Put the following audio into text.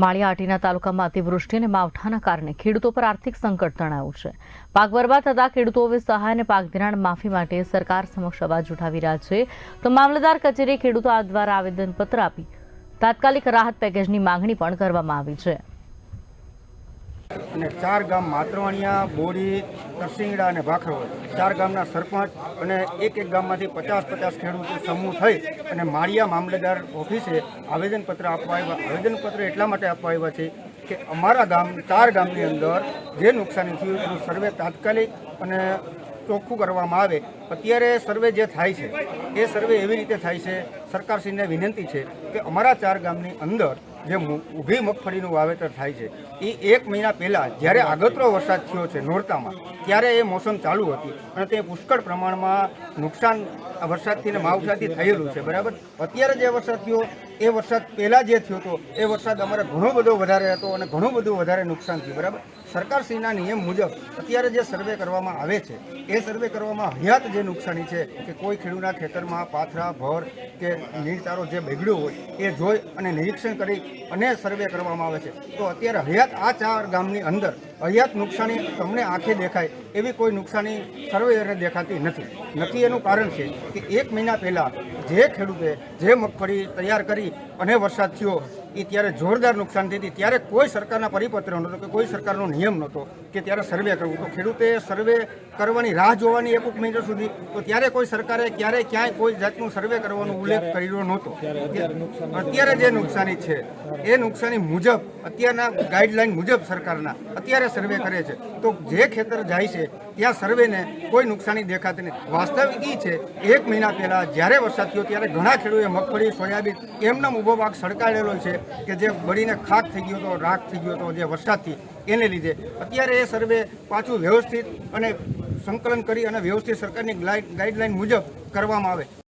માળિયા તાલુકામાં અતિવૃષ્ટિ અને માવઠાના કારણે ખેડૂતો પર આર્થિક સંકટ તણાયું છે. પાક બરબાદ થતા ખેડૂતો હવે સહાય અને પાક ધિરાણ માફી માટે સરકાર સમક્ષ અવાજ ઉઠાવી રહ્યા છે. તો મામલતદાર કચેરીએ ખેડૂતો આ દ્વારા આવેદનપત્ર આપી તાત્કાલિક રાહત પેકેજની માંગણી પણ કરવામાં આવી છે. અને ચાર ગામ માતરવાણિયા બોડી કરસિંગડા અને ભાખરવડ ચાર ગામના સરપંચ અને એક એક ગામમાંથી પચાસ પચાસ ખેડૂતો સમૂહ થઈ અને માળિયા મામલતદાર ઓફિસે આવેદનપત્ર આપવા આવ્યા. આવેદનપત્ર એટલા માટે આપવા આવ્યા છે કે અમારા ગામ, ચાર ગામની અંદર જે નુકસાની થયું એનું સર્વે તાત્કાલિક અને ચોખ્ખું કરવામાં આવે. અત્યારે સર્વે જે થાય છે, એ સર્વે એવી રીતે થાય છે સરકારશ્રીને વિનંતી છે કે અમારા ચાર ગામની અંદર જે ઊભી મગફળીનું વાવેતર થાય છે, એ એક મહિના પહેલાં જ્યારે આગતરો વરસાદ થયો છે નોરતામાં, ત્યારે એ મોસમ ચાલુ હતી અને તે પુષ્કળ પ્રમાણમાં નુકસાન વરસાદથી ને માવઠાથી થયેલું છે, બરાબર? અત્યારે જે વરસાદ થયો, એ વરસાદ પહેલાં જે થયો હતો એ વરસાદ અમારે ઘણો બધો વધારે હતો અને ઘણું બધું વધારે નુકસાન થયું, બરાબર? સરકારશ્રીના નિયમ મુજબ અત્યારે જે સર્વે કરવામાં આવે છે, એ સર્વે કરવામાં હયાત જે નુકસાની છે કે કોઈ ખેડૂતના ખેતરમાં પાથરા, ભર કે નીરચારો જે બગડ્યો હોય, એ જોઈ અને નિરીક્ષણ કરી અને સર્વે કરવામાં આવે છે. તો અત્યારે હયાત આ ચાર ગામની અંદર હયાત નુકસાની તમને આંખે દેખાય એવી કોઈ નુકસાની સર્વેયરને દેખાતી નથી. નથી એનું કારણ છે કે એક મહિના પહેલાં જે ખેડૂતે જે મગફળી તૈયાર કરી અને વરસાદ થયો એ ત્યારે જોરદાર નુકસાન થઈ હતી. ત્યારે કોઈ સરકારના પરિપત્ર નહોતો કે કોઈ સરકારનો નિયમ નહોતો કે ત્યારે સર્વે કરવું. તો ખેડૂતે સર્વે કરવાની રાહ જોવાની એક મહિના સુધી તો ત્યારે કોઈ સરકારે ક્યારેય ક્યાંય કોઈ જાતનું સર્વે કરવાનો ઉલ્લેખ કર્યો નહોતો. અત્યારે જે નુકસાની છે એ નુકસાની મુજબ અત્યારના ગાઈડલાઈન મુજબ સરકારના અત્યારે સર્વે કરે છે. તો જે ખેતર જાય છે ત્યાં સર્વેને કોઈ નુકસાની દેખાતી નથી વાસ્તવિક એ છે એક મહિના પહેલાં જ્યારે વરસાદ થયો ત્યારે ઘણા ખેડૂતોએ મગફળી સોયાબીન એમનો ઊભો પાક સળકાડેલો છે કે જે બળીને ખાક થઈ ગયો હતો રાખ થઈ ગયો હતો જે વરસાદથી એને લીધે અત્યારે એ સર્વે પાછું વ્યવસ્થિત અને સંકલન કરી અને વ્યવસ્થિત સરકારની ગાઈડ- ગાઈડલાઈન મુજબ કરવામાં આવે